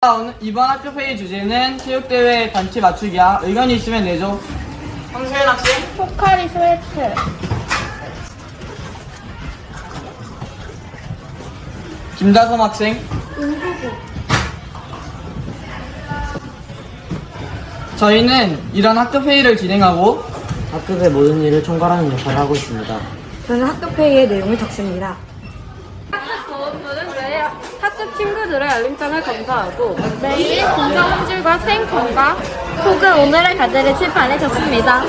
오늘 이번 학교 회의 주제는 체육대회 단체 맞추기야. 의견이 있으면 내줘. 황세현 학생. 포카리 스웨트. 김다솜 학생. 저희는 이런 학교 회의를 진행하고 학급의 모든 일을 총괄하는 역할을 하고 있습니다. 저는 학급 회의의 내용을 적습니다. 학급부는 매일 학급 친구들의 알림장을 검사하고 매일 공정 품질과 생 건강 혹은 오늘의 과제를 칠판에 적습니다.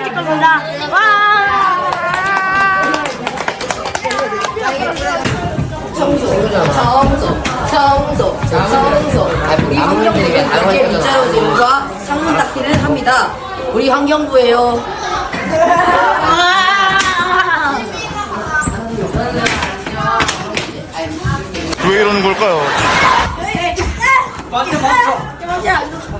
다 책임질 겁니다. 와! 청소, 청소, 청소, 청소. 우리 환경부는 함께 문자로 드림과 상문 닦기를 합니다. 우리 환경부예요. 왜 이러는 걸까요? 맞죠 맞죠. 저희